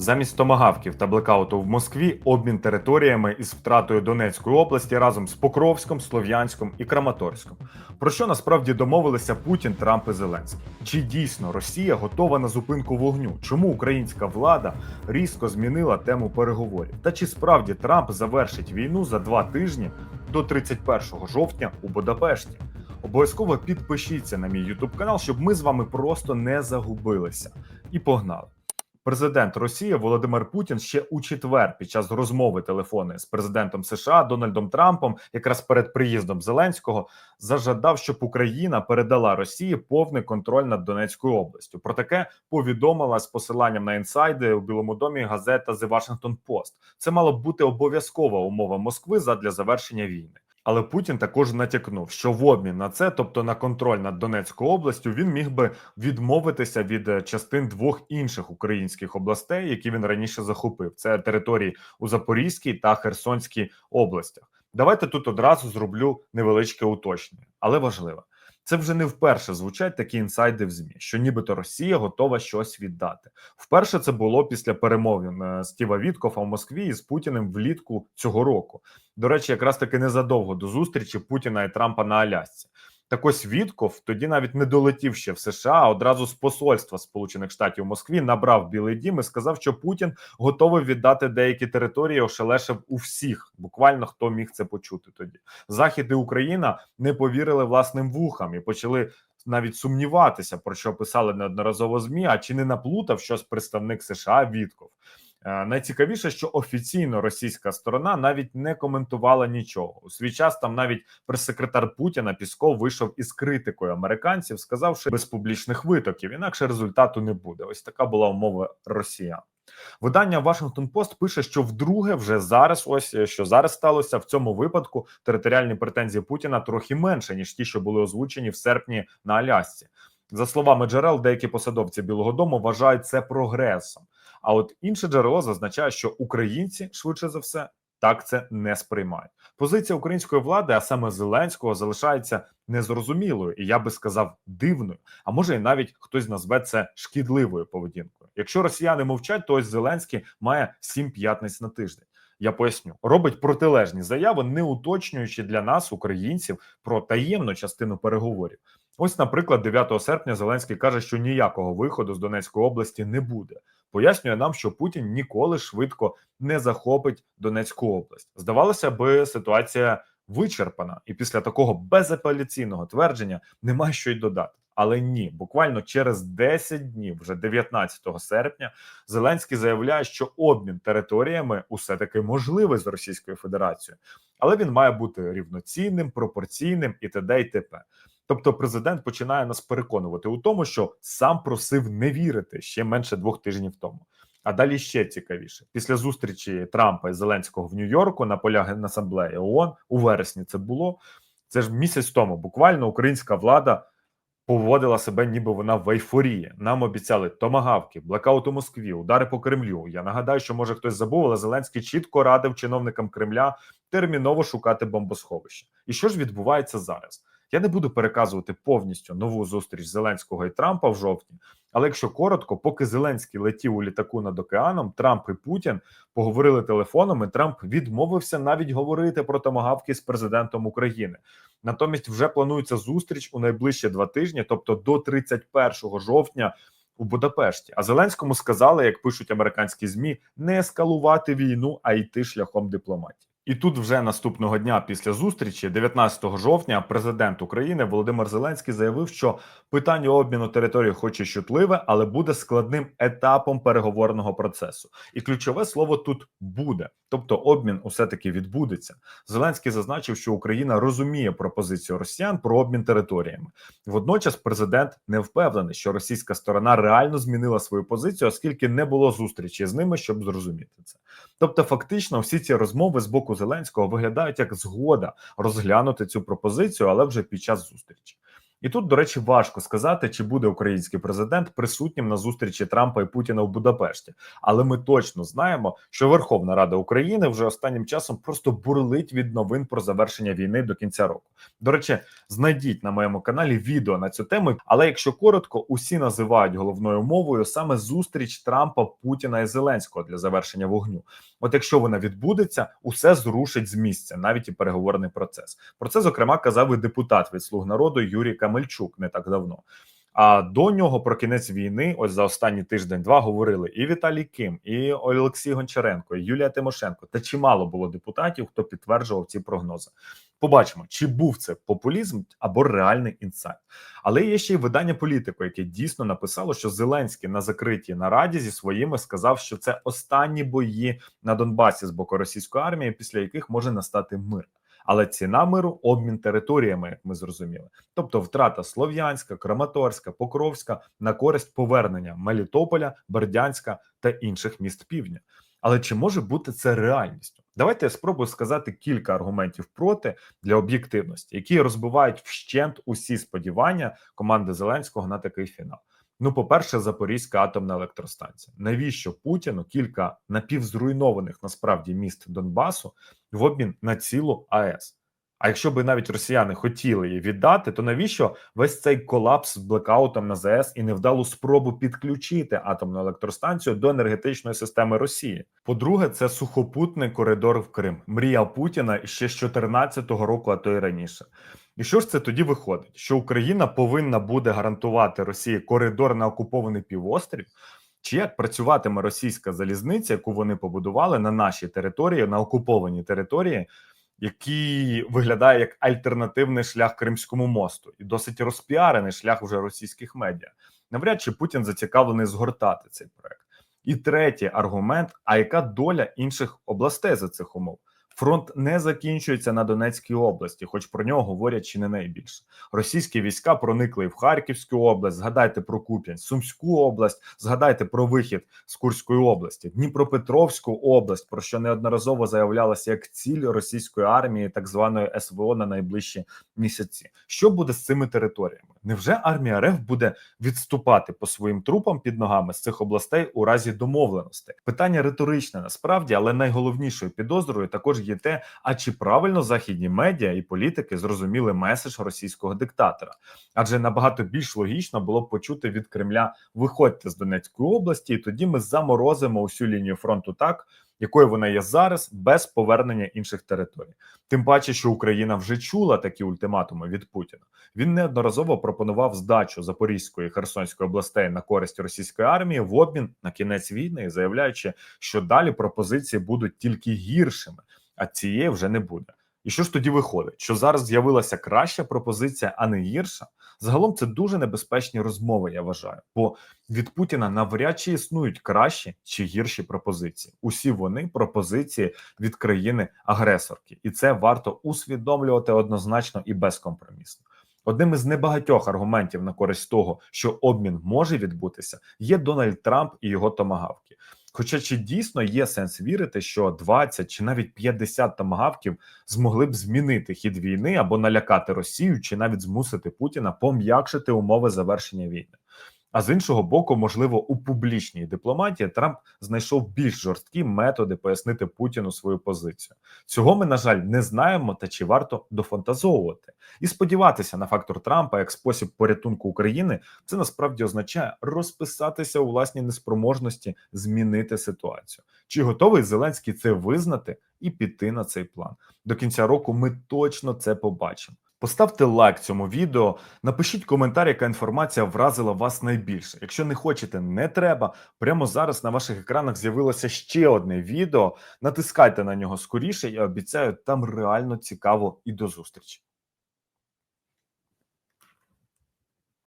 Замість томагавків та блекауту в Москві обмін територіями із втратою Донецької області разом з Покровськом, Слов'янськом і Краматорськом. Про що насправді домовилися Путін, Трамп і Зеленський? Чи дійсно Росія готова на зупинку вогню? Чому українська влада різко змінила тему переговорів? Та чи справді Трамп завершить війну за два тижні до 31 жовтня у Будапешті? Обов'язково підпишіться на мій YouTube канал, щоб ми з вами просто не загубилися. І погнали. Президент Росії Володимир Путін ще у четвер під час розмови телефони з президентом США Дональдом Трампом, якраз перед приїздом Зеленського, зажадав, щоб Україна передала Росії повний контроль над Донецькою областю. Про таке повідомила з посиланням на інсайди у Білому домі газета The Washington Post. Це мала б бути обов'язкова умова Москви задля завершення війни. Але Путін також натякнув, що в обмін на це, тобто на контроль над Донецькою областю, він міг би відмовитися від е, частин двох інших українських областей, які він раніше захопив. Це території у Запорізькій та Херсонській областях. Давайте тут одразу зроблю невеличке уточнення, але важливе. Це вже не вперше звучать такі інсайди в змі, що нібито Росія готова щось віддати. Вперше це було після перемовин е, Стіва Віткофа в Москві із Путіним влітку цього року. До речі, якраз таки незадовго до зустрічі Путіна і Трампа на Алясці. Так ось Вітков тоді навіть не долетів ще в США, одразу з посольства Сполучених Штатів у Москві набрав Білий Дім і сказав, що Путін готовий віддати деякі території, ошелешив у всіх. Буквально хто міг це почути тоді. Захід і Україна не повірили власним вухам і почали навіть сумніватися, про що писали неодноразово змі. А чи не наплутав щось представник США Вітков? Е, Найцікавіше, що офіційно російська сторона навіть не коментувала нічого. У свій час там навіть прес-секретар Путіна Пісков вийшов із критикою американців, сказавши без публічних витоків, інакше результату не буде. Ось така була умова росіян. Видання Washington Post пише, що вдруге вже зараз, ось е, що зараз сталося в цьому випадку. Територіальні претензії Путіна трохи менше ніж ті, що були озвучені в серпні на Алясці. За словами джерел, деякі посадовці Білого Дому вважають це прогресом. А от інше джерело зазначає, що українці швидше за все так це не сприймають. Позиція української влади, а саме Зеленського, залишається незрозумілою, і я би сказав дивною. А може, і навіть хтось назве це шкідливою поведінкою. Якщо росіяни мовчать, то ось Зеленський має сім п'ятниць на тиждень. Я поясню, робить протилежні заяви, не уточнюючи для нас, українців, про таємну частину переговорів. Ось, наприклад, 9 серпня Зеленський каже, що ніякого виходу з Донецької області не буде. Пояснює нам, що Путін ніколи швидко не захопить Донецьку область. Здавалося би, ситуація вичерпана, і після такого безапеляційного твердження немає що й додати. Але ні, буквально через 10 днів, вже 19 серпня, Зеленський заявляє, що обмін територіями усе таки можливий з Російською Федерацією, але він має бути рівноцінним, пропорційним і т.д. і т.п. Тобто, президент починає нас переконувати у тому, що сам просив не вірити ще менше двох тижнів тому. А далі ще цікавіше після зустрічі Трампа і Зеленського в Нью-Йорку на полях Генасамблеї ООН у вересні це було. Це ж місяць тому. Буквально українська влада поводила себе, ніби вона в ейфорії. Нам обіцяли томагавки, блекаут у Москві, удари по Кремлю. Я нагадаю, що може хтось забув, але Зеленський чітко радив чиновникам Кремля терміново шукати бомбосховище. І що ж відбувається зараз? Я не буду переказувати повністю нову зустріч Зеленського і Трампа в жовтні. Але якщо коротко, поки Зеленський летів у літаку над океаном, Трамп і Путін поговорили телефоном. і Трамп відмовився навіть говорити про томагавки з президентом України. Натомість вже планується зустріч у найближчі два тижні, тобто до 31 жовтня. У Будапешті, а Зеленському сказали, як пишуть американські змі, не ескалувати війну, а йти шляхом дипломатії. І тут вже наступного дня після зустрічі, 19 жовтня, президент України Володимир Зеленський заявив, що питання обміну території, хоч і чутливе, але буде складним етапом переговорного процесу. І ключове слово тут буде, тобто обмін усе таки відбудеться. Зеленський зазначив, що Україна розуміє пропозицію Росіян про обмін територіями. Водночас, президент не впевнений, що російська сторона реально змінила свою позицію, оскільки не було зустрічі з ними, щоб зрозуміти це. Тобто, фактично, всі ці розмови з боку Зеленського виглядають як згода розглянути цю пропозицію, але вже під час зустрічі. І тут, до речі, важко сказати, чи буде український президент присутнім на зустрічі Трампа і Путіна в Будапешті. Але ми точно знаємо, що Верховна Рада України вже останнім часом просто бурлить від новин про завершення війни до кінця року. До речі, знайдіть на моєму каналі відео на цю тему. Але якщо коротко, усі називають головною мовою саме зустріч Трампа, Путіна і Зеленського для завершення вогню. От якщо вона відбудеться, усе зрушить з місця, навіть і переговорний процес. Про це зокрема казав і депутат від слуг народу Юрій Камельчук не так давно. А до нього про кінець війни, ось за останні тиждень-два говорили і Віталій Ким, і Олексій Гончаренко, і Юлія Тимошенко. Та чимало було депутатів, хто підтверджував ці прогнози. Побачимо, чи був це популізм або реальний інсайт. Але є ще й видання політико, яке дійсно написало, що Зеленський на закритій нараді зі своїми сказав, що це останні бої на Донбасі з боку російської армії, після яких може настати мир. Але ціна миру обмін територіями, як ми зрозуміли, тобто втрата Слов'янська, Краматорська, Покровська на користь повернення Мелітополя, Бердянська та інших міст півдня. Але чи може бути це реальністю? Давайте я спробую сказати кілька аргументів проти для об'єктивності, які розбивають вщент усі сподівання команди Зеленського на такий фінал. Ну, по-перше, Запорізька атомна електростанція. Навіщо Путіну кілька напівзруйнованих насправді міст Донбасу в обмін на цілу АЕС? А якщо би навіть росіяни хотіли її віддати, то навіщо весь цей колапс з блекаутом на ЗАЕС і невдалу спробу підключити атомну електростанцію до енергетичної системи Росії? По-друге, це сухопутний коридор в Крим. Мрія Путіна ще з 2014 року, а то й раніше. І що ж це тоді виходить? Що Україна повинна буде гарантувати Росії коридор на окупований півострів? Чи як працюватиме російська залізниця, яку вони побудували на нашій території, на окупованій території, який виглядає як альтернативний шлях Кримському мосту, і досить розпіарений шлях вже російських медіа? Навряд чи Путін зацікавлений згортати цей проект. І третій аргумент: а яка доля інших областей за цих умов? Фронт не закінчується на Донецькій області, хоч про нього говорять чи не найбільше. Російські війська проникли в Харківську область. Згадайте про Куп'янськ, Сумську область, згадайте про вихід з Курської області, Дніпропетровську область, про що неодноразово заявлялося як ціль російської армії, так званої СВО на найближчі місяці. Що буде з цими територіями? Невже армія РФ буде відступати по своїм трупам під ногами з цих областей у разі домовленостей? Питання риторичне насправді, але найголовнішою підозрою також є те, а чи правильно західні медіа і політики зрозуміли меседж російського диктатора? Адже набагато більш логічно було б почути від Кремля виходьте з Донецької області, і тоді ми заморозимо усю лінію фронту так. Якою вона є зараз без повернення інших територій, тим паче, що Україна вже чула такі ультиматуми від Путіна. Він неодноразово пропонував здачу Запорізької і Херсонської областей на користь російської армії в обмін на кінець війни, заявляючи, що далі пропозиції будуть тільки гіршими, а цієї вже не буде. І що ж тоді виходить? Що зараз з'явилася краща пропозиція, а не гірша? Загалом це дуже небезпечні розмови. Я вважаю, бо від Путіна навряд чи існують кращі чи гірші пропозиції. Усі вони пропозиції від країни-агресорки, і це варто усвідомлювати однозначно і безкомпромісно. Одним із небагатьох аргументів на користь того, що обмін може відбутися, є Дональд Трамп і його томагавки. Хоча чи дійсно є сенс вірити, що 20 чи навіть 50 томагавків змогли б змінити хід війни або налякати Росію, чи навіть змусити Путіна пом'якшити умови завершення війни? А з іншого боку, можливо, у публічній дипломатії Трамп знайшов більш жорсткі методи пояснити Путіну свою позицію. Цього ми, на жаль, не знаємо, та чи варто дофантазовувати і сподіватися на фактор Трампа як спосіб порятунку України. Це насправді означає розписатися у власній неспроможності змінити ситуацію. Чи готовий Зеленський це визнати і піти на цей план? До кінця року ми точно це побачимо. Поставте лайк цьому відео, напишіть коментар, яка інформація вразила вас найбільше. Якщо не хочете, не треба. Прямо зараз на ваших екранах з'явилося ще одне відео. Натискайте на нього скоріше. Я обіцяю, там реально цікаво і до зустрічі.